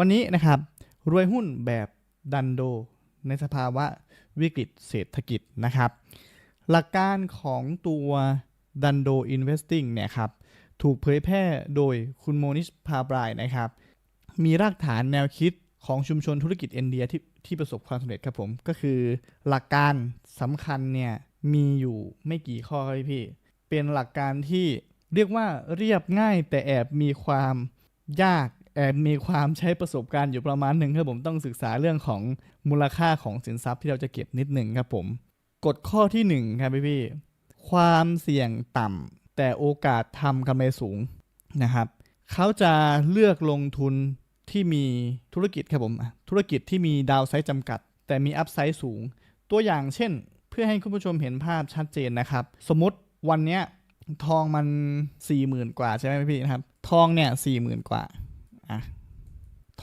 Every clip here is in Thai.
วันนี้นะครับรวยหุ้นแบบดันโด ในสภาวะวิกฤตเศรษฐกิจนะครับ หลักการของตัวดันโด Investing เนี่ยครับถูกเผยแพร่โดยคุณโมนิชพาบรายนะครับ มีรากฐานแนวคิดของชุมชนธุรกิจอินเดียที่ที่ประสบความสำเร็จครับผม ก็คือหลักการสำคัญเนี่ยมีอยู่ไม่กี่ข้อครับพี่ เป็นหลักการที่เรียกว่าเรียบง่ายแต่แอบมีความยาก มีความใช้ประสบการณ์อยู่ประมาณหนึ่งครับผมต้องศึกษาเรื่องของมูลค่าของสินทรัพย์ที่เราจะเก็บนิดหนึ่งครับผมกฎข้อที่หนึ่งครับพี่พี่ความเสี่ยงต่ำแต่โอกาสทำกำไรสูงนะครับ เขาจะเลือกลงทุนที่มีธุรกิจครับผมธุรกิจที่มีดาวไซด์จำกัด แต่มีอัพไซด์สูง ตัวอย่างเช่น เพื่อให้คุณผู้ชมเห็นภาพชัดเจนนะครับ สมมติวันเนี้ยทองมัน 4 0,000 กว่าใช่ไหมพี่นะครับ ทองเนี่ย4 0,000 กว่า อะ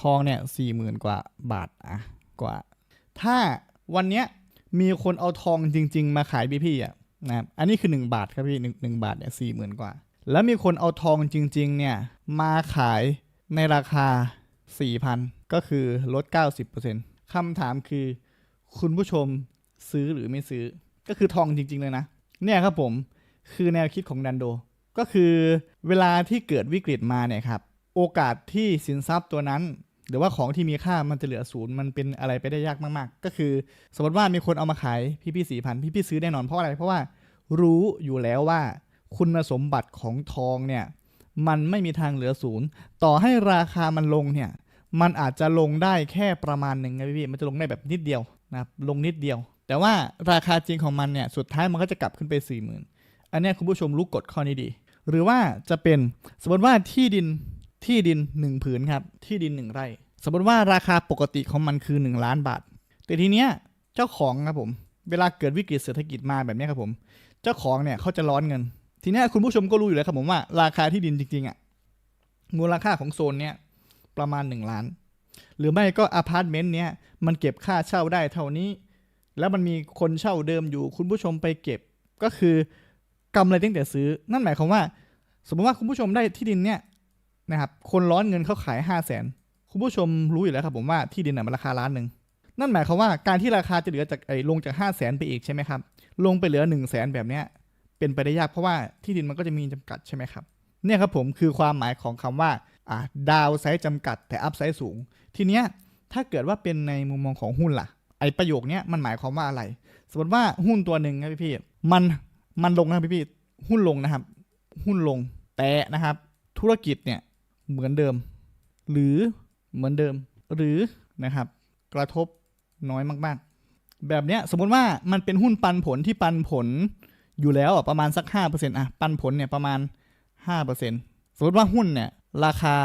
ทองเนี่ย4 0,000กว่าบาทอะกว่า ถ้าวันเนี้ยมีคนเอาทองจริง ๆ มาขายพี่พี่อะนะครับอันนี้คือ 1 บาทครับพี่หนึ่งหนึ่งบาทเนี่ยสี่หมื่นกว่า แล้วมีคนเอาทองจริง ๆ เนี่ยมาขายในราคา 4,000 ก็คือลด 90%คำถามคือคุณผู้ชมซื้อหรือไม่ซื้อ ก็คือทองจริง ๆ เลยนะ เนี่ยครับผมคือแนวคิดของดันโด ก็คือเวลาที่เกิดวิกฤตมาเนี่ยครับ โอกาสที่สินทรัพย์ตัวนั้น หรือว่าของที่มีค่ามันจะเหลือศูนย์มันเป็นอะไรไปได้ยากมากๆ ก็คือ สมมติว่ามีคนเอามาขายพี่พี่สี่พันพี่พี่ซื้อแน่นอนเพราะอะไรเพราะว่ารู้อยู่แล้วว่า คุณสมบัติของทองเนี่ยมันไม่มีทางเหลือศูนย์ต่อให้ราคามันลงเนี่ยมันอาจจะลงได้แค่ประมาณหนึ่งนะพี่มันจะลงได้แบบนิดเดียวนะครับลงนิดเดียว แต่ว่าราคาจริงของมันเนี่ยสุดท้ายมันก็จะกลับขึ้นไป4ี่หมื่นอันนี้คุณผู้ชมรู้กฎข้อนี้ดี หรือว่าจะเป็นสมมติว่าที่ดิน ที่ดินหนึ่งผืนครับ ที่ดินหนึ่งไร่ สมมติว่าราคาปกติของมันคือ 1 ล้านบาท แต่ทีเนี้ยเจ้าของครับผม เวลาเกิดวิกฤตเศรษฐกิจมาแบบนี้ครับผม เจ้าของเนี่ยเขาจะร้อนเงิน ทีเนี้ยคุณผู้ชมก็รู้อยู่แล้วครับผมว่าราคาที่ดินจริงๆอะ มูลค่าของโซนเนี่ยประมาณ 1 ล้าน หรือไม่ก็อพาร์ตเมนต์เนี่ยมันเก็บค่าเช่าได้เท่านี้ แล้วมันมีคนเช่าเดิมอยู่ คุณผู้ชมไปเก็บก็คือกำไรตั้งแต่ซื้อ นั่นหมายความว่า สมมติว่าคุณผู้ชมได้ที่ดินเนี่ย นะครับ คนร้อนเงินเขาขาย 5 0 0แสนคุณผู้ชมรู้อยู่แล้วครับผมว่าที่ดินน่ะมันราคาล้านหนึ่ง นั่นหมายความว่าการที่ราคาจะเหลือจากไอ้ลงจาก 5 0 0แสนไปอีกใช่ไหมครับ ลงไปเหลือ 1 0 0 0 0แสนแบบเนี้ยเป็นไปได้ยากเพราะว่าที่ดินมันก็จะมีจำกัดใช่ไหมครับ เนี่ยครับผมคือความหมายของคำว่าอ่าดาวไซด์จำกัดแต่อัพไซด์สูง ทีเนี้ยถ้าเกิดว่าเป็นในมุมมองของหุ้นล่ะ ไอประโยคเนี้ยมันหมายความว่าอะไร สมมติว่าหุ้นตัวหนึ่งนะพี่พี่มันมันลงนะพี่พี่หุ้นลงนะครับ หุ้นลงแต่นะครับ ธุรกิจเนี่ย เหมือนเดิม หรือเหมือนเดิมหรือนะครับกระทบน้อยมากๆ แบบเนี้ยสมมติว่ามันเป็นหุ้นปันผลที่ปันผลอยู่แล้วอะประมาณสัก 5%อะปันผลเนี่ยประมาณ 5%สมมติว่าหุ้นเนี่ยราคา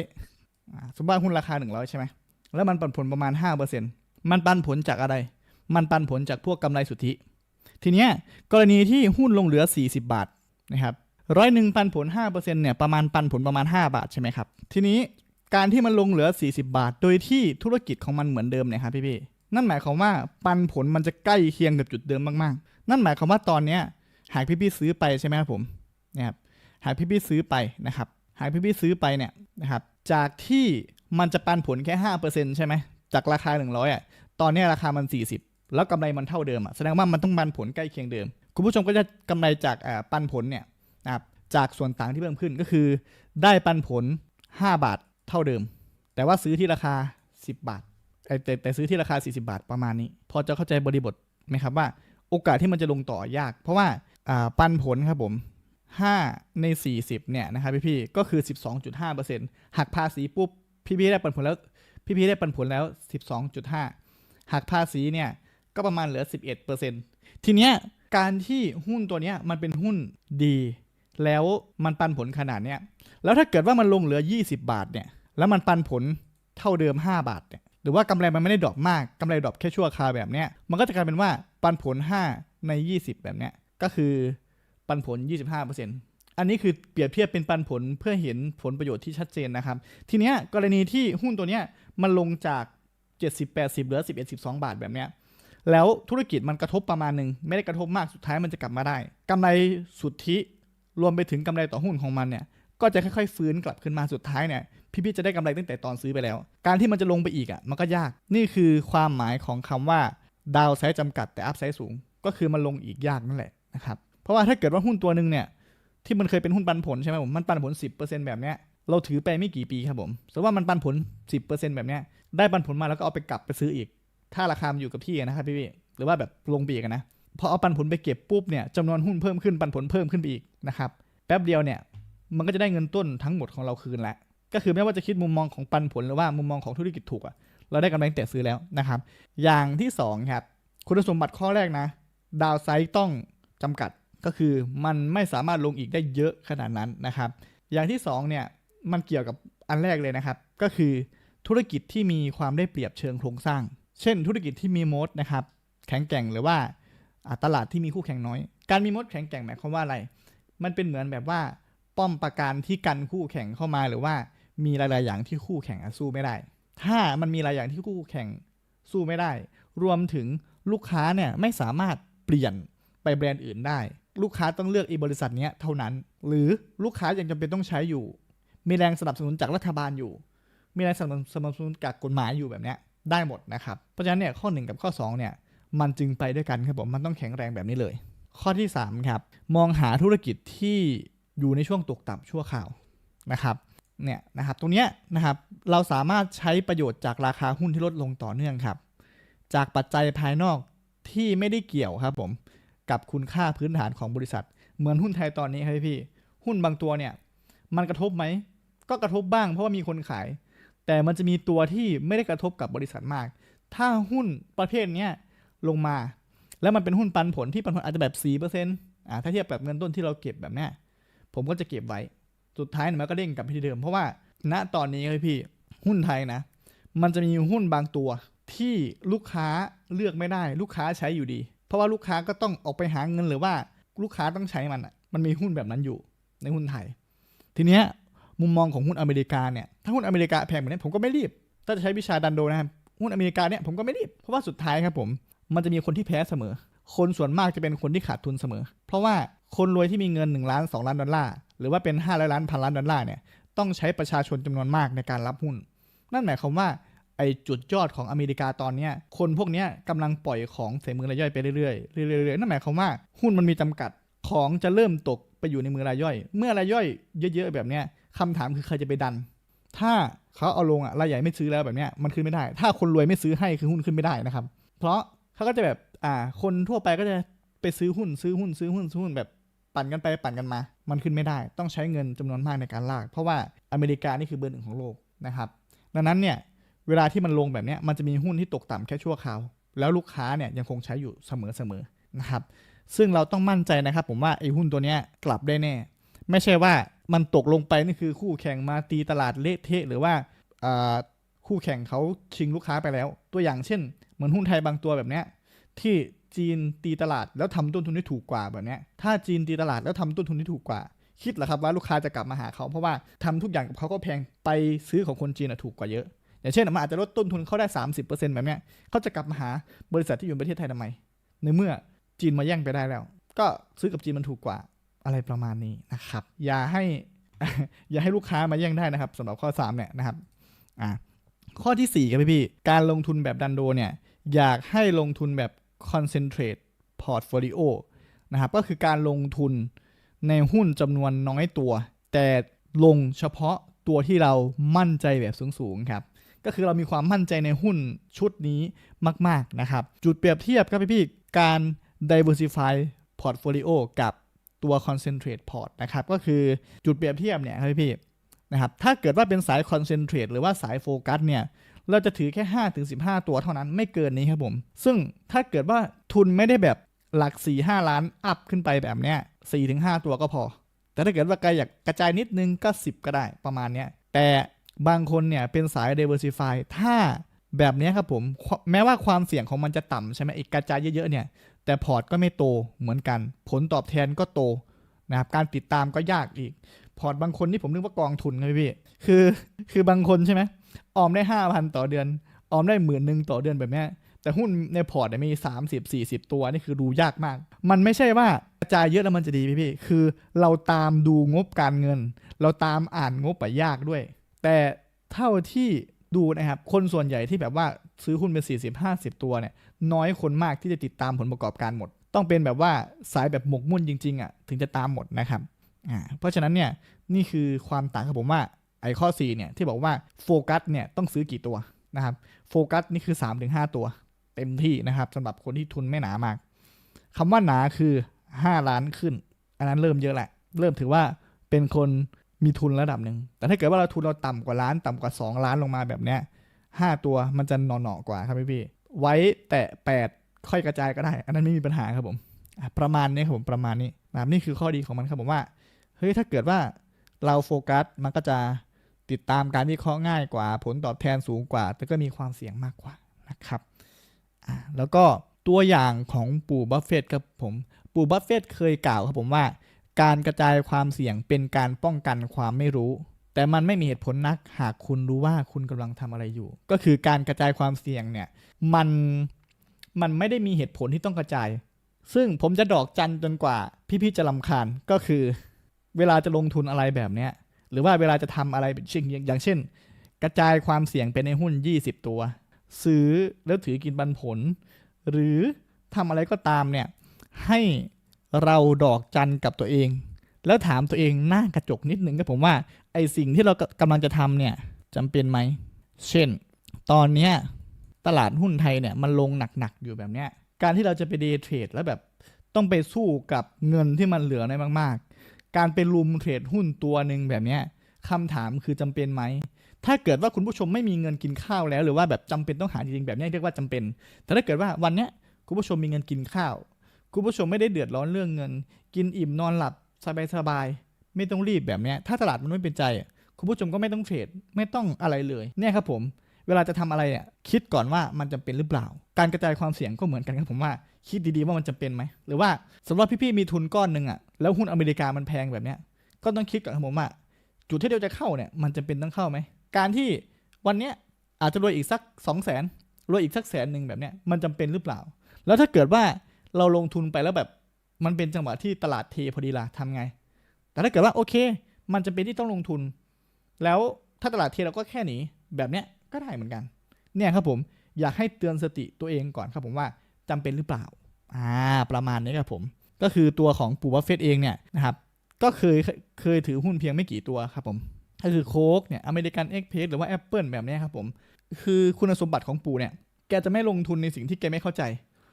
100อ่าสมมติว่าหุ้นราคา 100 ใช่ไหมแล้วมันปันผลประมาณ 5%มันปันผลจากอะไร มันปันผลจากพวกกำไรสุทธิ ทีเนี้ยกรณีที่หุ้นลงเหลือ 40 บาทนะครับ ร้อยหนึ่งปันผล5%เนี่ยประมาณปันผลประมาณ 5 บาทใช่ไหมครับ ทีนี้การที่มันลงเหลือ 40 บาท โดยที่ธุรกิจของมันเหมือนเดิมเนี่ยครับพี่ๆนั่นหมายความว่าปันผลมันจะใกล้เคียงกับจุดเดิมมากๆ นั่นหมายความว่าตอนเนี้ยหากพี่ๆซื้อไปใช่ไหมครับผมนะครับหากพี่ๆซื้อไปนะครับ หากพี่ๆซื้อไปเนี่ยนะครับจากที่มันจะปันผลแค่ห้าเปอร์เซ็นใช่ไหมจากราคาหนึ่งร้อยอะตอนนี้ราคามันสี่สิบแล้วกำไรมันเท่าเดิมอะแสดงว่ามันต้องปันผลใกล้เคียงเดิม คุณผู้ชมก็จะกำไรจากปันผลเนี่ย นะครับจากส่วนต่างที่เพิ่มขึ้นก็คือ ได้ปันผล 5 บาทเท่าเดิม แต่ว่าซื้อที่ราคา 10 บาทแต่แต่ซื้อที่ราคา 40 บาทประมาณนี้ พอจะเข้าใจบริบทไหมครับว่าโอกาสที่มันจะลงต่อยาก เพราะว่าปันผลครับผม 5 ใน 40 เนี่ยนะครับพี่ๆก็คือ 12.5%หักภาษีปุ๊บพี่ๆได้ปันผลแล้วพี่ๆได้ปันผลแล้ว 12.5 หักภาษีเนี่ยก็ประมาณเหลือ 11%ทีเนี้ยการที่หุ้นตัวเนี้ยมันเป็นหุ้นดี แล้วมันปันผลขนาดเนี้ยแล้วถ้าเกิดว่ามันลงเหลือ 20 บาทเนี่ยแล้วมันปันผลเท่าเดิม 5 บาทเนี่ยหรือว่ากำไรมันไม่ได้ดรอปมากกำไรดรอปแค่ชั่วคราวแบบเนี้ยมันก็จะกลายเป็นว่าปันผล 5 ใน 20 แบบเนี้ยก็คือปันผล 25%อันนี้คือเปรียบเทียบเป็นปันผลเพื่อเห็นผลประโยชน์ที่ชัดเจนนะครับ ทีเนี้ยกรณีที่หุ้นตัวเนี้ยมันลงจาก 70 80เหลือ 11 12 บาทแบบเนี้ยแล้วธุรกิจมันกระทบประมาณหนึ่งไม่ได้กระทบมากสุดท้ายมันจะกลับมาได้กำไรสุทธิ รวมไปถึงกำไรต่อหุ้นของมันเนี่ยก็จะค่อยๆ ฟื้นกลับขึ้นมาสุดท้ายเนี่ยพี่ๆจะได้กำไรตั้งแต่ตอนซื้อไปแล้ว การที่มันจะลงไปอีกอะมันก็ยากนี่คือความหมายของคำว่าดาวไซด์จำกัดแต่อัพไซด์สูง ก็คือมันลงอีกยากนั่นแหละนะครับเพราะว่าถ้าเกิดว่าหุ้นตัวหนึ่งเนี่ยที่มันเคยเป็นหุ้นปันผลใช่ไหมผมมันปันผล 10%แบบเนี้ยเราถือไปไม่กี่ปีครับผมสมมติว่ามันปันผล 10%แบบเนี้ยได้ปันผลมาแล้วก็เอาไปกลับไปซื้ออีก ถ้าราคามันอยู่กับที่นะครับพี่ๆหรือว่าแบบลงปีกนะ พอเอาปันผลไปเก็บปุ๊บเนี่ยจำนวนหุ้นเพิ่มขึ้นปันผลเพิ่มขึ้นไปอีกนะครับแป๊บเดียวเนี่ยมันก็จะได้เงินต้นทั้งหมดของเราคืนแล้วก็คือไม่ว่าจะคิดมุมมองของปันผลหรือว่ามุมมองของธุรกิจถูกอะเราได้กำไรแต่ซื้อแล้วนะครับ อย่างที่สองครับคุณสมบัติข้อแรกนะ ดาวไซด์ต้องจำกัดก็คือมันไม่สามารถลงอีกได้เยอะขนาดนั้นนะครับ อย่างที่สองเนี่ยมันเกี่ยวกับอันแรกเลยนะครับ ก็คือธุรกิจที่มีความได้เปรียบเชิงโครงสร้าง เช่น ธุรกิจที่มีโมดนะครับแข็งแกร่งหรือว่า ตลาดที่มีคู่แข่งน้อย การมีมดแข็งแกร่งหมายความว่าอะไร มันเป็นเหมือนแบบว่าป้อมประการที่กันคู่แข่งเข้ามาหรือว่ามีหลาย ๆ อย่างที่คู่แข่งสู้ไม่ได้ ถ้ามันมีหลายอย่างที่คู่แข่งสู้ไม่ได้ รวมถึงลูกค้าเนี่ยไม่สามารถเปลี่ยนไปแบรนด์อื่นได้ ลูกค้าต้องเลือกอีบริษัทนี้เท่านั้น หรือลูกค้ายังจำเป็นต้องใช้อยู่ มีแรงสนับสนุนจากรัฐบาลอยู่ มีแรงสนับสนุนจากกฎหมายอยู่แบบนี้ได้หมดนะครับ เพราะฉะนั้นเนี่ยข้อ 1 กับข้อ2เนี่ย มันจึงไปด้วยกันครับผมมันต้องแข็งแรงแบบนี้เลย ข้อที่ 3 ครับ มองหาธุรกิจที่อยู่ในช่วงตกต่ำชั่วคราวนะครับเนี่ยนะครับตรงเนี้ยนะครับเราสามารถใช้ประโยชน์จากราคาหุ้นที่ลดลงต่อเนื่องครับ จากปัจจัยภายนอกที่ไม่ได้เกี่ยวครับผมกับคุณค่าพื้นฐานของบริษัท เหมือนหุ้นไทยตอนนี้ครับพี่หุ้นบางตัวเนี่ยมันกระทบไหมก็กระทบบ้างเพราะว่ามีคนขาย แต่มันจะมีตัวที่ไม่ได้กระทบกับบริษัทมาก ถ้าหุ้นประเภทเนี้ย ลงมา แล้วมันเป็นหุ้นปันผลที่ปันผลอาจจะแบบ4%อ่าถ้าเทียบแบบเงินต้นที่เราเก็บแบบเนี้ยผมก็จะเก็บไว้ สุดท้ายมันก็เด้งกลับไปที่เดิม เพราะว่าณตอนนี้ครับพี่หุ้นไทยนะ มันจะมีหุ้นบางตัวที่ลูกค้าเลือกไม่ได้ลูกค้าใช้อยู่ดี เพราะว่าลูกค้าก็ต้องออกไปหาเงินหรือว่าลูกค้าต้องใช้มันอะมันมีหุ้นแบบนั้นอยู่ในหุ้นไทย ทีเนี้ยมุมมองของหุ้นอเมริกาเนี่ยถ้าหุ้นอเมริกาแพงแบบนี้ผมก็ไม่รีบ ถ้าจะใช้วิชาดันโดนะครับหุ้นอเมริกาเนี่ยผมก็ไม่รีบเพราะว่าสุดท้ายครับผม มันจะมีคนที่แพ้เสมอ คนส่วนมากจะเป็นคนที่ขาดทุนเสมอ เพราะว่าคนรวยที่มีเงิน1ล้าน2ล้านดอลลาร์หรือว่าเป็น5 0 0ล้านพันล้านดอลลาร์เนี่ยต้องใช้ประชาชนจำนวนมากในการรับหุ้น นั่นหมายความว่าไอ้จุดยอดของอเมริกาตอนเนี้ยคนพวกเนี้ยกำลังปล่อยของใส่มือรายย่อยไปเรื่อยๆเรื่อยๆนั่นหมายความว่าหุ้นมันมีจำกัดของจะเริ่มตกไปอยู่ในมือรายย่อย เมื่อรายย่อยเยอะๆแบบเนี้ยคำถามคือใครจะไปดัน ถ้าเขาเอาลงอะรายใหญ่ไม่ซื้อแล้วแบบเนี้ยมันขึ้นไม่ได้ ถ้าคนรวยไม่ซื้อให้คือหุ้นขึ้นไม่ได้นะครับ เพราะ เขาก็จะแบบ อ่า คนทั่วไปก็จะไปซื้อหุ้นซื้อหุ้นซื้อหุ้นซื้อหุ้นแบบปั่นกันไปปั่นกันมา มันขึ้นไม่ได้ ต้องใช้เงินจำนวนมากในการลาก เพราะว่าอเมริกานี่คือเบอร์หนึ่งของโลกนะครับ ดังนั้นเนี่ย เวลาที่มันลงแบบนี้มันจะมีหุ้นที่ตกต่ำแค่ชั่วคราว แล้วลูกค้าเนี่ยยังคงใช้อยู่เสมอๆนะครับ ซึ่งเราต้องมั่นใจนะครับ ผมว่าไอ้หุ้นตัวเนี้ยกลับได้แน่ ไม่ใช่ว่ามันตกลงไปนี่คือคู่แข่งมาตีตลาดเละเทะหรือว่า คู่แข่งเขาชิงลูกค้าไปแล้ว ตัวอย่างเช่น เหมือนหุ้นไทยบางตัวแบบเนี้ยที่จีนตีตลาดแล้วทำต้นทุนที่ถูกกว่าแบบนี้ถ้าจีนตีตลาดแล้วทำต้นทุนที่ถูกกว่า คิดเหรอครับว่าลูกค้าจะกลับมาหาเขาเพราะว่าทำทุกอย่างกับเขาก็แพงไปซื้อของคนจีนอะถูกกว่าเยอะ อย่างเช่นมันอาจจะลดต้นทุนเขาได้ 30%แบบเนี้เขาจะกลับมาหาบริษัทที่อยู่ในประเทศไทยทำไม ในเมื่อจีนมาแย่งไปได้แล้ว ก็ซื้อกับจีนมันถูกกว่าอะไรประมาณนี้นะครับ อย่าให้ อย่าให้ลูกค้ามาแย่งได้นะครับสำหรับข้อ3เนี่ยนะครับอ่า ข้อที่ 4 ครับพี่ๆการลงทุนแบบดันโดเนี่ย อยากให้ลงทุนแบบ concentrate portfolio นะครับ ก็คือการลงทุนในหุ้นจำนวนน้อยตัว แต่ลงเฉพาะตัวที่เรามั่นใจแบบสูงๆครับ ก็คือเรามีความมั่นใจในหุ้นชุดนี้มาก ๆ นะครับ จุดเปรียบเทียบครับพี่ๆการ diversify portfolio กับตัว concentrate port นะครับ ก็คือจุดเปรียบเทียบเนี่ยครับพี่ นะครับถ้าเกิดว่าเป็นสาย concentrate หรือว่าสายโฟกัสเนี่ยเราจะถือแค่5-15 ตัวเท่านั้นไม่เกินนี้ครับผม ซึ่งถ้าเกิดว่าทุนไม่ได้แบบหลัก 4-5 ล้านอัพขึ้นไปแบบเนี้ย4-5ตัวก็พอ แต่ถ้าเกิดว่าใครอยากกระจายนิดนึงก็ 10 ก็ได้ประมาณเนี้ยแต่บางคนเนี่ยเป็นสาย diversify ถ้าแบบเนี้ยครับผม แม้ว่าความเสี่ยงของมันจะต่ำใช่ไหมอีกกระจายเยอะๆเนี่ย แต่พอร์ตก็ไม่โตเหมือนกัน ผลตอบแทนก็โตนะครับการติดตามก็ยากอีก พอร์ตบางคนที่ผมนึกว่ากองทุนครับพี่คือ คือบางคนใช่ไหมออมได้ห้าพันต่อเดือน ออมได้หมื่นหนึ่งต่อเดือนแบบนี้แต่หุ้นในพอร์ตเนี่ยมี 30 40 ตัวนี่คือดูยากมาก มันไม่ใช่ว่ากระจายเยอะแล้วมันจะดีพี่พี่คือเราตามดูงบการเงิน เราตามอ่านงบไปยากด้วย แต่เท่าที่ดูนะครับ คนส่วนใหญ่ที่แบบว่าซื้อหุ้นเป็น 40 50 ตัวเนี่ย น้อยคนมากที่จะติดตามผลประกอบการหมด ต้องเป็นแบบว่าสายแบบหมกมุ่นจริงๆอะถึงจะตามหมดนะครับ อ่าเพราะฉะนั้นเนี่ยนี่คือความต่างครับผมว่าไอ้ข้อ 4 เนี่ยที่บอกว่าโฟกัสเนี่ยต้องซื้อกี่ตัวนะครับโฟกัสนี่คือ 3-5 ตัว เต็มที่นะครับสำหรับคนที่ทุนไม่หนามากคำว่าหนาคือ 5 ล้านขึ้น อันนั้นเริ่มเยอะแหละ เริ่มถือว่าเป็นคนมีทุนระดับหนึ่ง แต่ถ้าเกิดว่าเราทุนเราต่ำกว่าล้านต่ำกว่า 2 ล้านลงมาแบบเนี้ยห้าตัวมันจะหน่อๆกว่าครับพี่พี่ๆไว้แต่แปดค่อยกระจายก็ได้ อันนั้นไม่มีปัญหาครับผม ประมาณนี้ครับผมประมาณนี้นะนี่คือข้อดีของมันครับผมว่า เฮ้ยถ้าเกิดว่าเราโฟกัสมันก็จะติดตามการวิเคราะห์ง่ายกว่า ผลตอบแทนสูงกว่า แต่ก็มีความเสี่ยงมากกว่านะครับแล้วก็ตัวอย่างของปู่บัฟเฟตครับผมปู่บัฟเฟตเคยกล่าวครับผมว่า การกระจายความเสี่ยงเป็นการป้องกันความไม่รู้ แต่มันไม่มีเหตุผลนักหากคุณรู้ว่าคุณกำลังทำอะไรอยู่ ก็คือการกระจายความเสี่ยงเนี่ยมันมันไม่ได้มีเหตุผลที่ต้องกระจาย ซึ่งผมจะดอกจันจนกว่าพี่ๆจะลำคาญก็คือ เวลาจะลงทุนอะไรแบบเนี้ย หรือว่าเวลาจะทำอะไรเช่นอย่างเช่น กระจายความเสี่ยงเป็นในหุ้น 20 ตัว ซื้อแล้วถือกินปันผล หรือทำอะไรก็ตามเนี่ยให้เราดอกจันกับตัวเอง แล้วถามตัวเองหน้ากระจกนิดนึงก็ผมว่าไอสิ่งที่เรากำลังจะทำเนี่ยจำเป็นไหม เช่น ตอนเนี้ยตลาดหุ้นไทยเนี่ยมันลงหนักๆอยู่แบบเนี้ยการที่เราจะไปเดย์เทรดแล้วแบบต้องไปสู้กับเงินที่มันเหลือในมาก การไปลุมเทรดหุ้นตัวหนึ่งแบบเนี้ยคำถามคือจำเป็นไหม ถ้าเกิดว่าคุณผู้ชมไม่มีเงินกินข้าวแล้ว หรือว่าแบบจำเป็นต้องหาจริงๆแบบนี้เรียกว่าจำเป็น แต่ถ้าเกิดว่าวันเนี้ยคุณผู้ชมมีเงินกินข้าว คุณผู้ชมไม่ได้เดือดร้อนเรื่องเงิน กินอิ่มนอนหลับสบายๆไม่ต้องรีบแบบเนี้ยถ้าตลาดมันไม่เป็นใจ คุณผู้ชมก็ไม่ต้องเทรดไม่ต้องอะไรเลย เนี่ยครับผม เวลาจะทำอะไรอะคิดก่อนว่ามันจำเป็นหรือเปล่า การกระจายความเสี่ยงก็เหมือนกันครับผมว่าคิดดีๆว่ามันจำเป็นไหมหรือว่าสำหรับพี่ๆมีทุนก้อนหนึ่งอะแล้วหุ้นอเมริกามันแพงแบบเนี้ยก็ต้องคิดก่อนครับผมว่าจุดที่เราจะเข้าเนี่ยมันจำเป็นต้องเข้าไหมการที่วันเนี้ยอาจจะรวยอีกสักสองแสนรวยอีกสักแสนหนึ่งแบบเนี้ยมันจำเป็นหรือเปล่า แล้วถ้าเกิดว่าเราลงทุนไปแล้วแบบมันเป็นจังหวะที่ตลาดเทพอดีล่ะทำไง แต่ถ้าเกิดว่าโอเค มันจะเป็นที่ต้องลงทุน แล้วถ้าตลาดเทเราก็แค่หนีแบบเนี้ยก็ได้เหมือนกัน เนี่ยครับผม อยากให้เตือนสติตัวเองก่อนครับผมว่าจำเป็นหรือเปล่าอ่าประมาณนี้ครับผม ก็คือตัวของปู่บัฟเฟตเองเนี่ยนะครับก็เคยเคยถือหุ้นเพียงไม่กี่ตัวครับผมก็คือโค้กเนี่ยอเมริกันเอ็กเพสหรือว่า Apple แบบนี้ครับผม คือคุณสมบัติของปู่เนี่ย แกจะไม่ลงทุนในสิ่งที่แกไม่เข้าใจ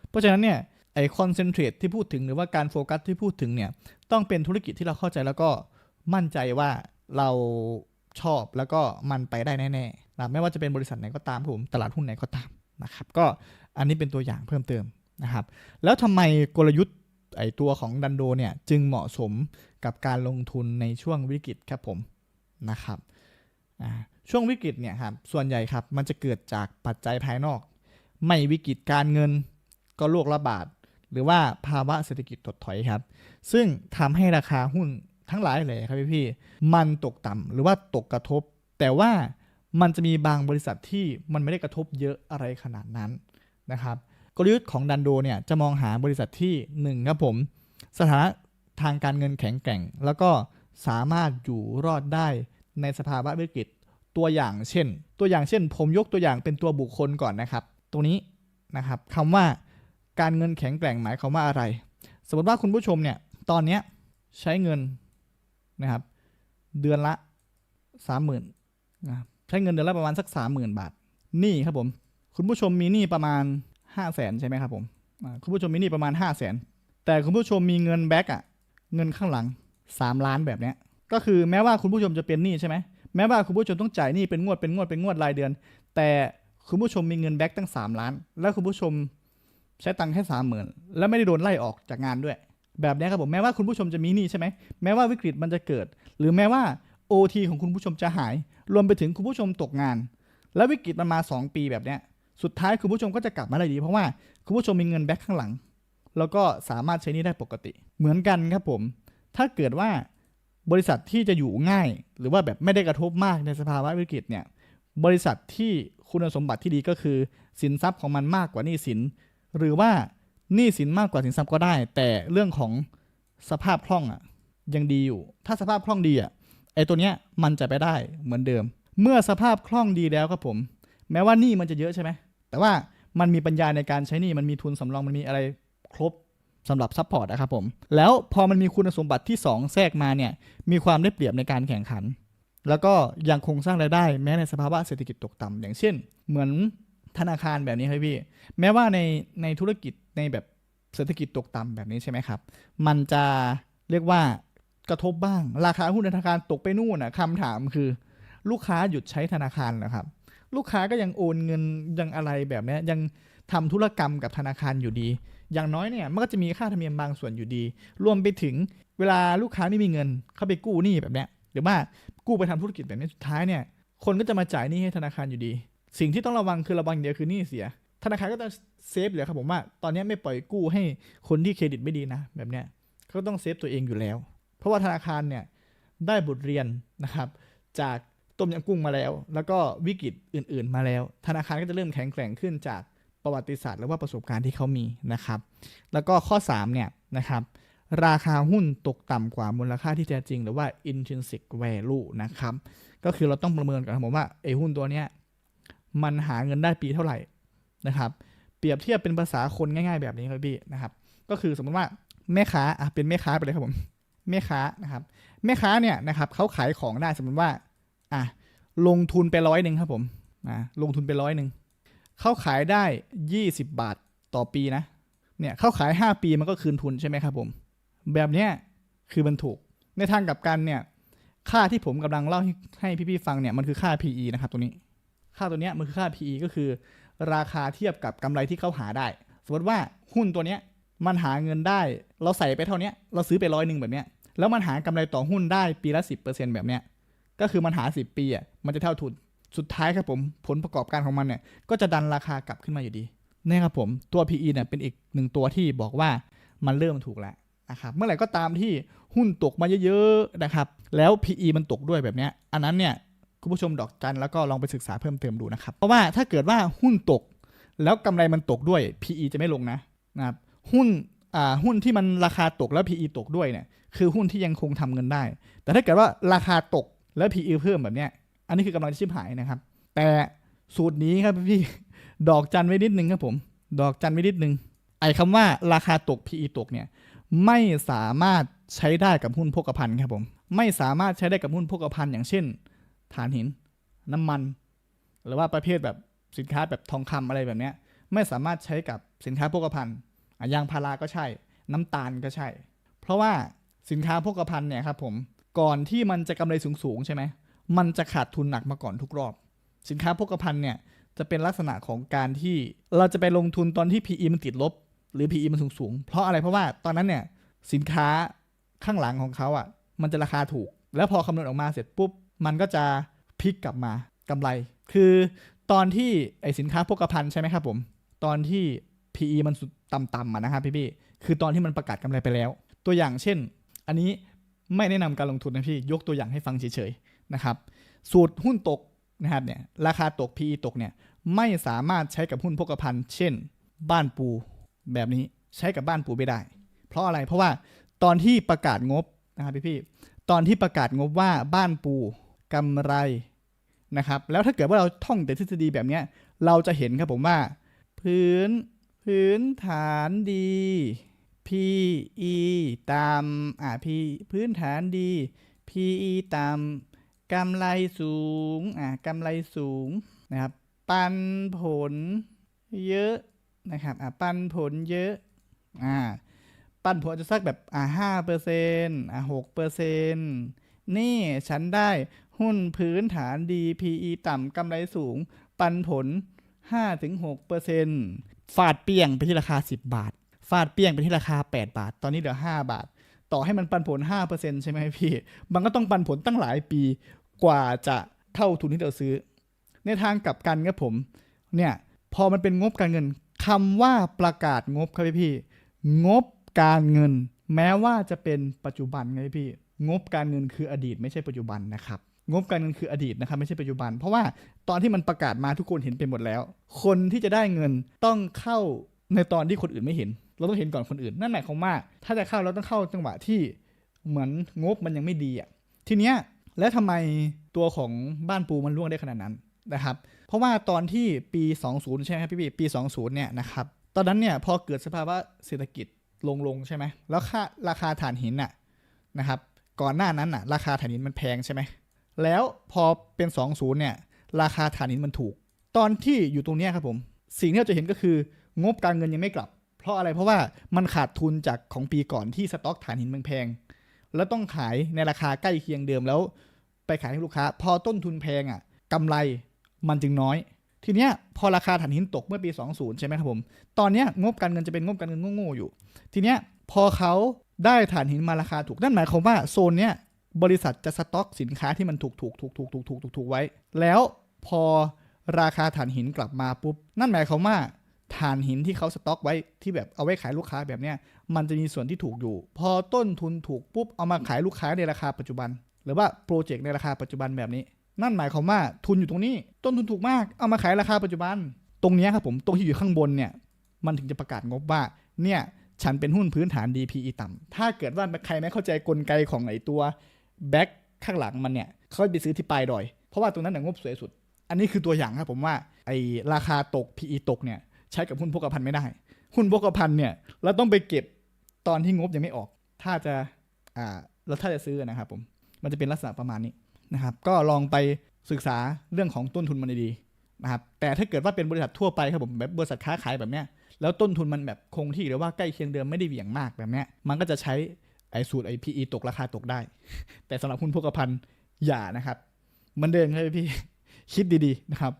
เพราะฉะนั้นเนี่ยไอคอนเซนเทรตที่พูดถึงหรือว่าการโฟกัสที่พูดถึงเนี่ย ต้องเป็นธุรกิจที่เราเข้าใจแล้วก็มั่นใจว่าเรา ชอบแล้วก็มันไปได้แน่ๆนะไม่ว่าจะเป็นบริษัทไหนก็ตามครับผมตลาดหุ้นไหนก็ตามนะครับก็อันนี้เป็นตัวอย่างเพิ่มเติมนะครับ แล้วทำไมกลยุทธ์ไอตัวของดันโดเนี่ยจึงเหมาะสมกับการลงทุนในช่วงวิกฤตครับผมนะครับช่วงวิกฤตเนี่ยครับส่วนใหญ่ครับมันจะเกิดจากปัจจัยภายนอก ไม่วิกฤตการเงินก็โรคระบาด หรือว่าภาวะเศรษฐกิจถดถอยครับ ซึ่งทำให้ราคาหุ้น ทั้งหลายเลยครับพี่พี่มันตกต่ำหรือว่าตกกระทบ แต่ว่ามันจะมีบางบริษัทที่มันไม่ได้กระทบเยอะอะไรขนาดนั้นนะครับกลยุทธ์ของดันโดเนี่ยจะมองหาบริษัทที่ 1 ครับผม สถานะทางการเงินแข็งแกร่ง แล้วก็สามารถอยู่รอดได้ในสภาวะวิกฤตตัวอย่างเช่น ตัวอย่างเช่น ผมยกตัวอย่างเป็นตัวบุคคลก่อนนะครับตรงนี้นะครับคำว่าการเงินแข็งแกร่งหมายความว่าอะไร สมมติว่าคุณผู้ชมเนี่ยตอนเนี้ยใช้เงิน นะครับ เดือนละสามหมื่นนะใช้เงินเดือนละประมาณสักสามหมื่นบาทหนี่ครับผม คุณผู้ชมมีหนี้ประมาณห้าแสนใช่ไหมครับผมคุณผู้ชมมีหนี้ประมาณห้าแสนแต่คุณผู้ชมมีเงินแบ็กอะเงินข้างหลังสามล้านแบบเนี้ยก็คือแม้ว่าคุณผู้ชมจะเป็นหนี้ใช่ไหมแม้ว่าคุณผู้ชมต้องจ่ายหนี้เป็นงวดเป็นงวดเป็นงวดรายเดือน แต่คุณผู้ชมมีเงินแบ็กตั้งสามล้าน แล้วคุณผู้ชมใช้ตังค์แค่สามหมื่นแล้วไม่ได้โดนไล่ออกจากงานด้วย แบบนี้ครับผมแม้ว่าคุณผู้ชมจะมีหนี้ใช่ไหมแม้ว่าวิกฤตมันจะเกิด หรือแม้ว่า OT ของคุณผู้ชมจะหาย รวมไปถึงคุณผู้ชมตกงาน แล้ววิกฤตมันมา 2 ปีแบบเนี้ยสุดท้ายคุณผู้ชมก็จะกลับมาได้ดีเพราะว่าคุณผู้ชมมีเงินแบ็คข้างหลัง แล้วก็สามารถใช้นี้ได้ปกติ เหมือนกันครับผม ถ้าเกิดว่าบริษัทที่จะอยู่ง่าย หรือว่าแบบไม่ได้กระทบมากในสภาวะวิกฤตเนี่ยบริษัทที่คุณสมบัติที่ดีก็คือ สินทรัพย์ของมันมากกว่านี้สิน หรือว่า หนี้สินมากกว่าสินทรัพย์ก็ได้ แต่เรื่องของสภาพคล่องอะยังดีอยู่ ถ้าสภาพคล่องดีอะไอ้ตัวเนี้ยมันจะไปได้เหมือนเดิม เมื่อสภาพคล่องดีแล้วครับผม แม้ว่าหนี้มันจะเยอะใช่ไหมแต่ว่ามันมีปัญญาในการใช้หนี้มันมีทุนสำรองมันมีอะไรครบสำหรับซัพพอร์ตนะครับผม แล้วพอมันมีคุณสมบัติที่ 2 แทรกมาเนี่ย มีความได้เปรียบในการแข่งขัน แล้วก็ยังคงสร้างรายได้ แม้ในสภาวะเศรษฐกิจตกต่ำอย่างเช่น เหมือนธนาคารแบบนี้ครับพี่ แม้ว่าในในธุรกิจ ในแบบเศรษฐกิจตกต่ำแบบนี้ใช่ไหมครับ มันจะเรียกว่ากระทบบ้าง ราคาหุ้นธนาคารตกไปนู่นนะคำถามคือ ลูกค้าหยุดใช้ธนาคารเหรอครับ ลูกค้าก็ยังโอนเงินยังอะไรแบบนี้ยังทำธุรกรรมกับธนาคารอยู่ดี อย่างน้อยเนี่ยมันก็จะมีค่าธรรมเนียมบางส่วนอยู่ดี รวมไปถึงเวลาลูกค้าไม่มีเงิน เข้าไปกู้หนี้แบบเนี้ยหรือว่ากู้ไปทำธุรกิจแบบนี้สุดท้ายเนี่ยคนก็จะมาจ่ายหนี้ให้ธนาคารอยู่ดี สิ่งที่ต้องระวังคือระวังอย่างเดียวคือหนี้เสีย ธนาคารก็จะเซฟเลยครับผมว่า ตอนนี้ไม่ปล่อยกู้ให้คนที่เครดิตไม่ดีนะ แบบเนี้ยเขาก็ต้องเซฟตัวเองอยู่แล้ว เพราะว่าธนาคารเนี่ยได้บทเรียนนะครับ จากต้มยำกุ้งมาแล้ว แล้วก็วิกฤตอื่น ๆ มาแล้ว ธนาคารก็จะเริ่มแข็งแกร่งขึ้นจากประวัติศาสตร์หรือว่าประสบการณ์ที่เขามีนะครับ แล้วก็ข้อ3เนี่ยนะครับราคาหุ้นตกต่ำกว่ามูลค่าที่แท้จริง หรือว่า intrinsic value นะครับ ก็คือเราต้องประเมินก่อนครับผมว่าไอ้หุ้นตัวเนี้ยมันหาเงินได้ปีเท่าไหร่ นะครับ เปรียบเทียบเป็นภาษาคนง่ายๆแบบนี้ครับพี่นะครับ ก็คือสมมติว่าแม่ค้าอะเป็นแม่ค้าไปเลยครับผมแม่ค้านะครับ แม่ค้าเนี่ยนะครับเขาขายของได้สมมติว่าอะลงทุนไปร้อยหนึ่งครับผมอะลงทุนไปร้อยหนึ่งเขาขายได้ 20 บาทต่อปีนะเนี่ยเขาขาย 5 ปีมันก็คืนทุนใช่ไหมครับผม แบบเนี้ยคือมันถูก ในทางกลับกันเนี่ยค่าที่ผมกำลังเล่าให้ให้พี่ๆฟังเนี่ยมันคือค่า PE นะครับตัวนี้ ค่าตัวเนี้ยมันคือค่า PE ก็คือ ราคาเทียบกับกำไรที่เขาหาได้ สมมติว่าหุ้นตัวเนี้ยมันหาเงินได้ เราใส่ไปเท่านี้เราซื้อไปร้อยหนึ่งแบบเนี้ยแล้วมันหากำไรต่อหุ้นได้ปีละ 10%แบบเนี้ยก็คือมันหา 10 ปีอะมันจะเท่าทุนสุดท้ายครับผมผลประกอบการของมันเนี่ยก็จะดันราคากลับขึ้นมาอยู่ดีนี่ครับผมตัว PE เนี่ยเป็นอีกหนึ่งตัวที่บอกว่ามันเริ่มถูกแล้วนะครับเมื่อไหร่ก็ตามที่หุ้นตกมาเยอะๆนะครับแล้ว PE มันตกด้วยแบบเนี้ยอันนั้นเนี่ย คุณผู้ชมดอกจันแล้วก็ลองไปศึกษาเพิ่มเติมดูนะครับ เพราะว่าถ้าเกิดว่าหุ้นตก แล้วกำไรมันตกด้วย PE จะไม่ลงนะนะครับหุ้นอ่าหุ้นที่มันราคาตกแล้ว PE ตกด้วยเนี่ยคือหุ้นที่ยังคงทำเงินได้ แต่ถ้าเกิดว่าราคาตกแล้ว PE เพิ่มแบบเนี้ยอันนี้คือกำลังชิบหายนะครับ แต่สูตรนี้ครับพี่ดอกจันไว้นิดนึงครับผม ดอกจันไว้นิดนึงไอ้คำว่าราคาตก PE ตกเนี่ยไม่สามารถใช้ได้กับหุ้นโภคภัณฑ์ครับผม ไม่สามารถใช้ได้กับหุ้นโภคภัณฑ์อย่างเช่น ถ่านหิน น้ำมัน หรือว่าประเภทแบบสินค้าแบบทองคำอะไรแบบเนี้ย ไม่สามารถใช้กับสินค้าโภคภัณฑ์อะยางพาราก็ใช่ น้ำตาลก็ใช่ เพราะว่าสินค้าโภคภัณฑ์เนี่ยครับผมก่อนที่มันจะกำไรสูงๆใช่ไหมมันจะขาดทุนหนักมาก่อนทุกรอบ สินค้าโภคภัณฑ์เนี่ยจะเป็นลักษณะของการที่เราจะไปลงทุนตอนที่ PE มันติดลบ หรือ PE มันสูงๆเพราะอะไรเพราะว่าตอนนั้นเนี่ยสินค้าข้างหลังของเขาอะ มันจะราคาถูก แล้วพอคำนวณออกมาเสร็จปุ๊บ มันก็จะพลิกกลับมากำไร คือตอนที่ไอสินค้าโภคภัณฑ์ใช่ไหมครับผม ตอนที่ PE มันสุดต่ำๆนะครับพี่ๆคือตอนที่มันประกาศกำไรไปแล้ว ตัวอย่างเช่น อันนี้ไม่แนะนำการลงทุนนะพี่ ยกตัวอย่างให้ฟังเฉยๆนะครับ สูตรหุ้นตกนะครับเนี่ย ราคาตก PE ตกเนี่ย ไม่สามารถใช้กับหุ้นโภคภัณฑ์ เช่น บ้านปูแบบนี้ใช้กับบ้านปูไม่ได้ เพราะอะไร เพราะว่าตอนที่ประกาศงบนะครับพี่ๆตอนที่ประกาศงบว่าบ้านปู กำไรนะครับ แล้วถ้าเกิดว่าเราท่องแต่ทฤษฎีแบบนี้เราจะเห็นครับผมว่า พื้น พื้นฐานดี PE ตามอ่า P พื้นฐานดี PE ตามกำไรสูงอ่ากำไรสูงนะครับ ปันผลเยอะนะครับอ่าปันผลเยอะอ่าปันผลจะสักแบบอ่าห้าเปอร์เซ็นต์อ่าหกเปอร์เซ็นต์นี่ฉันได้ หุ้นพื้นฐานดี PE ต่ำกำไรสูง ปันผล 5-6%ฟาดเปียงไปที่ราคา 10 บาท ฟาดเปียงไปที่ราคา 8 บาท ตอนนี้เหลือ 5 บาท ต่อให้มันปันผล 5%ใช่ไหมพี่ มันก็ต้องปันผลตั้งหลายปีกว่าจะเท่าทุนที่เราซื้อ ในทางกลับกันครับผม เนี่ย พอมันเป็นงบการเงินคำว่าประกาศงบครับพี่ งบการเงิน แม้ว่าจะเป็นปัจจุบันไงพี่ งบการเงินคืออดีตไม่ใช่ปัจจุบันนะครับ งบการเงินคืออดีตนะครับไม่ใช่ปัจจุบัน เพราะว่าตอนที่มันประกาศมาทุกคนเห็นไปหมดแล้ว คนที่จะได้เงินต้องเข้าในตอนที่คนอื่นไม่เห็น เราต้องเห็นก่อนคนอื่น นั่นหมายความว่า ถ้าจะเข้าเราต้องเข้าจังหวะที่เหมือนงบมันยังไม่ดีอะทีเนี้ยแล้วทำไมตัวของบ้านปูมันร่วงได้ขนาดนั้นนะครับ เพราะว่าตอนที่ปี 20 ใช่ไหมครับพี่พี่ปี 20 เนี่ยนะครับตอนนั้นเนี่ยพอเกิดสภาวะเศรษฐกิจลงลงใช่ไหมแล้วค่าราคาถ่านหินน่ะนะครับก่อนหน้านั้นน่ะราคาถ่านหินมันแพงใช่ไหม แล้วพอเป็น 20 เนี่ย ราคาถ่านหินมันถูก ตอนที่อยู่ตรงนี้ครับผม สิ่งที่เราจะเห็นก็คืองบการเงินยังไม่กลับ เพราะอะไรเพราะว่ามันขาดทุนจากของปีก่อนที่สต็อกถ่านหินมันแพง แล้วต้องขายในราคาใกล้เคียงเดิมแล้ว ไปขายให้ลูกค้า พอต้นทุนแพงอะกำไรมันจึงน้อย ทีเนี้ยพอราคาถ่านหินตกเมื่อปี 20 ใช่ไหมครับผม ตอนเนี้ยงบการเงินจะเป็นงบการเงินโง่ๆอยู่ ทีเนี้ยพอเขาได้ถ่านหินมาราคาถูกนั่นหมายความว่าโซนเนี้ย บริษัทจะสต็อกสินค้าที่มันถูกถูกถูกถูกถูกถูกถูกถูกไว้ แล้วพอราคาถ่านหินกลับมาปุ๊บ นั่นหมายความว่าถ่านหินที่เขาสต็อกไว้ที่แบบเอาไว้ขายลูกค้าแบบเนี้ยมันจะมีส่วนที่ถูกอยู่ พอต้นทุนถูกปุ๊บเอามาขายลูกค้าในราคาปัจจุบัน หรือว่าโปรเจกต์ในราคาปัจจุบันแบบนี้ นั่นหมายความว่าทุนอยู่ตรงนี้ ต้นทุนถูกมาก เอามาขายราคาปัจจุบัน ตรงนี้ครับผมตรงที่อยู่ข้างบนเนี่ยมันถึงจะประกาศงบว่าเนี่ยฉันเป็นหุ้นพื้นฐาน DPE ต่ำถ้าเกิดว่าใครไม่เข้าใจกลไกของไอตัว แบ็คข้างหลังมันเนี่ยเขาไปซื้อที่ปลายดอย เพราะว่าตรงนั้นน่ะงบสวยสุด อันนี้คือตัวอย่างครับผมว่าไอราคาตก PE ตกเนี่ยใช้กับหุ้นพกพันไม่ได้ หุ้นพกพันเนี่ยเราต้องไปเก็บตอนที่งบยังไม่ออก ถ้าจะอ่าแล้วถ้าจะซื้อนะครับผมมันจะเป็นลักษณะประมาณนี้นะครับก็ลองไปศึกษาเรื่องของต้นทุนมันดีๆนะครับแต่ถ้าเกิดว่าเป็นบริษัททั่วไปครับผมแบบบริษัทค้าขายแบบเนี้ยแล้วต้นทุนมันแบบคงที่หรือว่าใกล้เคียงเดิมไม่ได้เหวี่ยงมากแบบเนี้ยมันก็จะใช้ ไอ้สูตรไอ้ PE ตกราคาตกได้ แต่สำหรับหุ้นพกพันอย่านะครับมันเดิมเลยพี่คิดดีๆนะครับ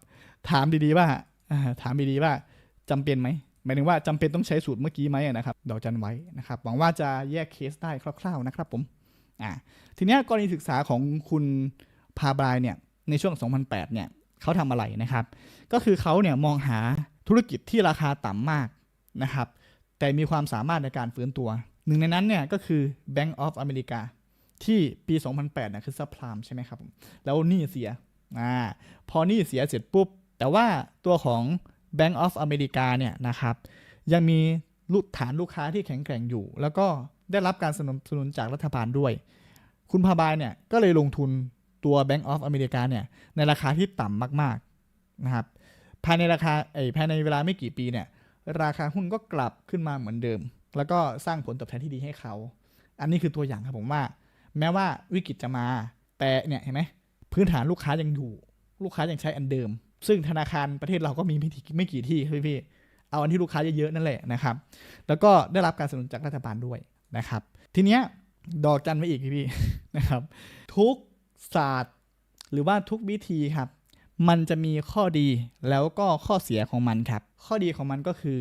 ถามดีๆว่าถามดีๆว่าจำเป็นไหมหมายถึงว่าจำเป็นต้องใช้สูตรเมื่อกี้ไหมนะครับดอกจันไว้นะครับหวังว่าจะแยกเคสได้คร่าว ๆนะครับผมอ่าทีนี้กรณีศึกษาของคุณพาบรายเนี่ยในช่วง 2008 เนี่ยเขาทำอะไรนะครับ ก็คือเขาเนี่ยมองหาธุรกิจที่ราคาต่ำมากนะครับ แต่มีความสามารถในการฟื้นตัว หนึ่งในนั้นเนี่ยก็คือ Bank of America ที่ปี 2008เนี่คือซับพลามใช่ไหมครับผมแล้วหนี้เสียอ่าพอหนี้เสียเสร็จปุ๊บ แต่ว่าตัวของ Bank of America เนี่ยนะครับยังมีลูกฐานลูกค้าที่แข็งแกร่งอยู่ แล้วก็ได้รับการสนับสนุนจากรัฐบาลด้วย คุณพาบายเนี่ยก็เลยลงทุนตัว Bank of America เนี่ยในราคาที่ต่ำมากๆนะครับภายในราคาไอ้ภายในเวลาไม่กี่ปีเนี่ยราคาหุ้นก็กลับขึ้นมาเหมือนเดิม แล้วก็สร้างผลตอบแทนที่ดีให้เขา อันนี้คือตัวอย่างครับผมว่า แม้ว่าวิกฤตจะมา แต่เนี่ยเห็นไหมพื้นฐานลูกค้ายังอยู่ ลูกค้ายังใช้อันเดิม ซึ่งธนาคารประเทศเราก็มีไม่กี่ไม่กี่ที่ครับพี่เอาอันที่ลูกค้าเยอะๆนั่นแหละนะครับ แล้วก็ได้รับการสนับสนุนจากรัฐบาลด้วยนะครับ ทีเนี้ยดอกจันไว้อีกพี่ๆนะครับ ทุกศาสตร์หรือว่าทุกวิธีครับ มันจะมีข้อดีแล้วก็ข้อเสียของมันครับ ข้อดีของมันก็คือ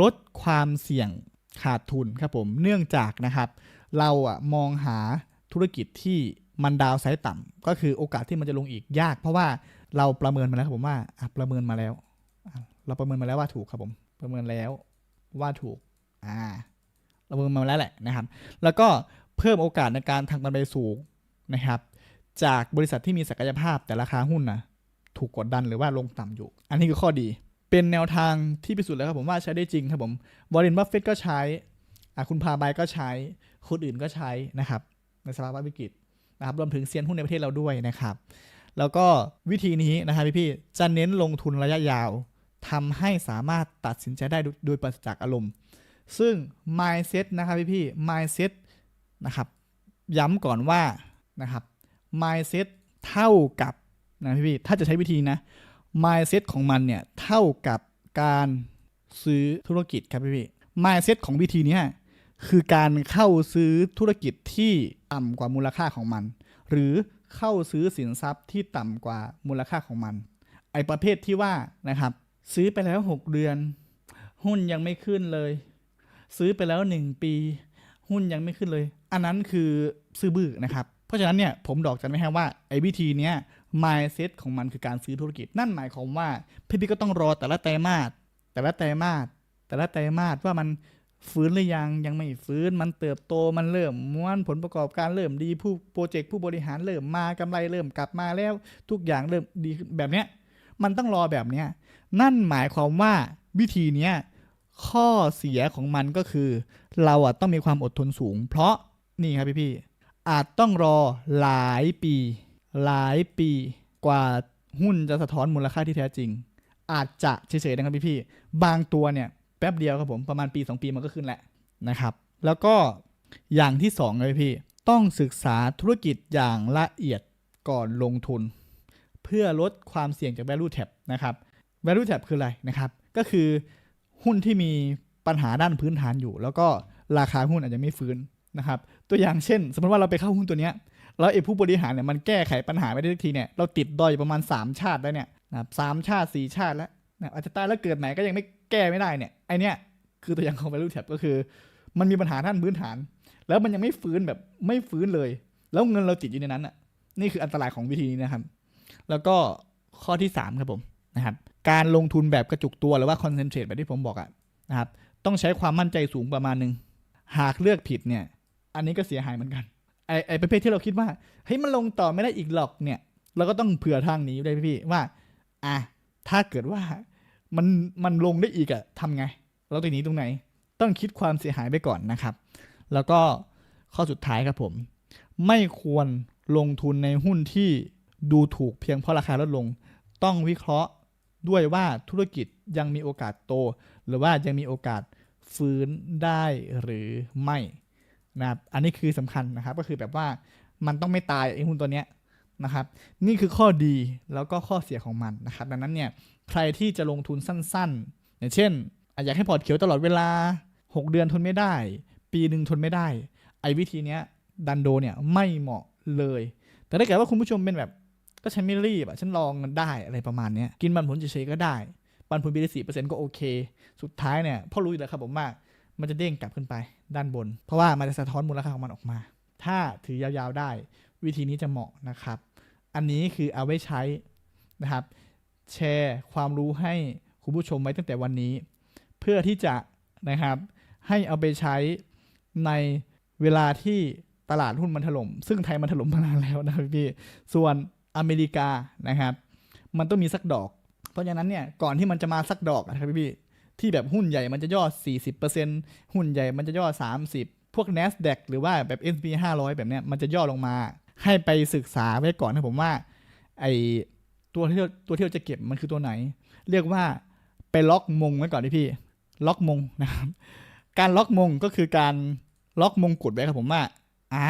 ลดความเสี่ยง ขาดทุนครับผมเนื่องจากนะครับ เราอะมองหาธุรกิจที่มันดาวไซด์ต่ำก็คือโอกาสที่มันจะลงอีกยาก เพราะว่าเราประเมินมาแล้วครับผมว่าประเมินมาแล้ว เราประเมินมาแล้วว่าถูกครับผม ประเมินแล้วว่าถูกอ่าประเมินมาแล้วแหละนะครับ แล้วก็เพิ่มโอกาสในการทำกำไรสูงนะครับ จากบริษัทที่มีศักยภาพแต่ราคาหุ้นนะถูกกดดันหรือว่าลงต่ำอยู่ อันนี้คือข้อดี เป็นแนวทางที่พิสูจน์แล้วครับผมว่าใช้ได้จริงครับผมวอร์เรนบัฟเฟตก็ใช้คุณพาบายก็ใช้คนอื่นก็ใช้นะครับ ในสภาวะวิกฤตนะครับรวมถึงเซียนหุ้นในประเทศเราด้วยนะครับ แล้วก็วิธีนี้นะครับพี่ๆจะเน้นลงทุนระยะยาวทำให้สามารถตัดสินใจได้โดยปราศจากอารมณ์ ซึ่ง mindset นะครับพี่ๆ mindset นะครับย้ำก่อนว่านะครับ mindset เท่ากับนะพี่ๆถ้าจะใช้วิธีนะ mindset ของมันเนี่ยเท่ากับการซื้อธุรกิจครับพี่ๆ mindset ของวิธีนี้คือการเข้าซื้อธุรกิจที่ต่ำกว่ามูลค่าของมัน หรือเข้าซื้อสินทรัพย์ที่ต่ำกว่ามูลค่าของมัน ไอประเภทที่ว่านะครับ ซื้อไปแล้ว 6 เดือน หุ้นยังไม่ขึ้นเลย ซื้อไปแล้ว 1 ปี หุ้นยังไม่ขึ้นเลย อันนั้นคือซื้อบื้อนะครับ เพราะฉะนั้นเนี่ยผมดอกจันไม่ให้ว่าไอ้วิธีเนี้ย mindset ของมันคือการซื้อธุรกิจ นั่นหมายความว่าพี่พี่ก็ต้องรอแต่ละไตรมาสแต่ละไตรมาสแต่ละไตรมาสว่ามันฟื้นหรือยังยังไม่ฟื้นมันเติบโตมันเริ่มม้วนผลประกอบการเริ่มดีผู้โปรเจกต์ผู้บริหารเริ่มมากำไรเริ่มกลับมาแล้วทุกอย่างเริ่มดีแบบเนี้ยมันต้องรอแบบเนี้ยนั่นหมายความว่าวิธีเนี้ยข้อเสียของมันก็คือ เราอะต้องมีความอดทนสูง เพราะนี่ครับพี่พี่ๆอาจต้องรอหลายปี หลายปีกว่าหุ้นจะสะท้อนมูลค่าที่แท้จริง อาจจะเฉยๆนะครับพี่ๆบางตัวเนี่ยแป๊บเดียวครับผมประมาณปี 2 ปีมันก็ขึ้นแหละนะครับ แล้วก็อย่างที่สองเลยพี่ต้องศึกษาธุรกิจอย่างละเอียดก่อนลงทุน เพื่อลดความเสี่ยงจาก value trap นะครับ value trap คืออะไรนะครับ ก็คือหุ้นที่มีปัญหาด้านพื้นฐานอยู่ แล้วก็ราคาหุ้นอาจจะไม่ฟื้นนะครับ ตัวอย่างเช่น สมมติว่าเราไปเข้าหุ้นตัวเนี้ย แล้วไอ้ผู้บริหารเนี่ยมันแก้ไขปัญหาไม่ได้ทุกทีเนี่ยเราติดดอยประมาณ 3 ชาติแล้วเนี่ยนะสามชาติ4ชาติแล้วนะอาจจะตายแล้วเกิดใหม่ก็ยังไม่แก้ไม่ได้เนี่ยไอเนี้ยคือตัวอย่างของ value trap ก็คือ มันมีปัญหาด้านพื้นฐาน แล้วมันยังไม่ฟื้นแบบไม่ฟื้นเลย แล้วเงินเราติดอยู่ในนั้นอะนี่คืออันตรายของวิธีนี้นะครับ แล้วก็ข้อที่ 3 ครับผมนะครับการลงทุนแบบกระจุกตัวหรือว่าคอนเซนเทรตแบบที่ผมบอกอะนะครับต้องใช้ความมั่นใจสูงประมาณหนึ่งหากเลือกผิดเนี่ย อันนี้ก็เสียหายเหมือนกัน ไอไอประเภทที่เราคิดว่าเฮ้ยมันลงต่อไม่ได้อีกหรอกเนี่ยเราก็ต้องเผื่อทางหนี้ด้วยพี่ว่า อะถ้าเกิดว่ามันมันลงได้อีกอะทำไง เราตัวนี้ตรงไหน ต้องคิดความเสียหายไปก่อนนะครับ แล้วก็ข้อสุดท้ายครับผม ไม่ควรลงทุนในหุ้นที่ดูถูกเพียงเพราะราคาลดลง ต้องวิเคราะห์ด้วยว่าธุรกิจยังมีโอกาสโต หรือว่ายังมีโอกาสฟื้นได้หรือไม่ นะครับอันนี้คือสำคัญนะครับก็คือแบบว่ามันต้องไม่ตายไอ้หุ้นตัวเนี้ยนะครับ นี่คือข้อดีแล้วก็ข้อเสียของมันนะครับ ดังนั้นเนี่ยใครที่จะลงทุนสั้นๆ อย่างเช่นอยากให้พอร์ตเขียวตลอดเวลา 6 เดือนทนไม่ได้ ปีหนึ่งทนไม่ได้ ไอ้วิธีเนี้ยดันโดเนี่ยไม่เหมาะเลย แต่ถ้าเกิดว่าคุณผู้ชมเป็นแบบ ก็ฉันไม่รีบอะฉันลองมันได้อะไรประมาณเนี้ยกินปันผลเฉยๆก็ได้ ปันผลปีละสี่เปอร์เซ็นต์ก็โอเค สุดท้ายเนี่ยพ่อรู้อยู่แล้วครับผมว่า มันจะเด้งกลับขึ้นไปด้านบน เพราะว่ามันจะสะท้อนมูลค่าของมันออกมา ถ้าถือยาวๆได้ วิธีนี้จะเหมาะนะครับ อันนี้คือเอาไว้ใช้นะครับ แชร์ความรู้ให้คุณผู้ชมไว้ตั้งแต่วันนี้ เพื่อที่จะนะครับให้เอาไปใช้ในเวลาที่ตลาดหุ้นมันถล่ม ซึ่งไทยมันถล่มมานานแล้วนะพี่ ส่วนอเมริกานะครับ มันต้องมีสักดอก เพราะฉะนั้นเนี่ย ก่อนที่มันจะมาสักดอกนะครับพี่ ที่แบบหุ้นใหญ่มันจะย่อ 40%หุ้นใหญ่มันจะย่อ 30 พวก NASDAQ หรือว่าแบบ S&P 500 แบบเนี้ยมันจะย่อลงมา ให้ไปศึกษาไว้ก่อนนะผมว่า ไอตัวที่ตัวที่เราจะเก็บมันคือตัวไหน เรียกว่าไปล็อกมงไว้ก่อนดิพี่ล็อกมงนะครับการล็อกมงก็คือการล็อกมงกุฎไว้ครับผมว่า อ่า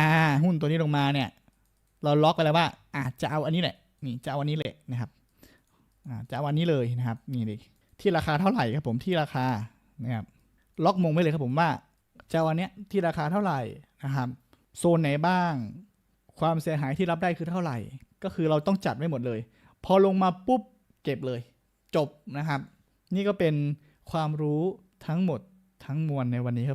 หุ้นตัวนี้ลงมาเนี่ย เราล็อกไปแล้วว่าอาจจะเอาอันนี้แหละนี่จะเอาอันนี้แหละนะครับอ่าจะเอาอันนี้เลยนะครับ นี่เลย ที่ราคาเท่าไหร่ครับผมที่ราคานะครับล็อกมงไว้เลยครับผมว่าจะเอาอันเนี้ยที่ราคาเท่าไหร่นะครับโซนไหนบ้าง ความเสียหายที่รับได้คือเท่าไหร่ ก็คือเราต้องจัดไว้หมดเลย พอลงมาปุ๊บเก็บเลย จบนะครับ นี่ก็เป็นความรู้ทั้งหมดทั้งมวลในวันนี้ครับ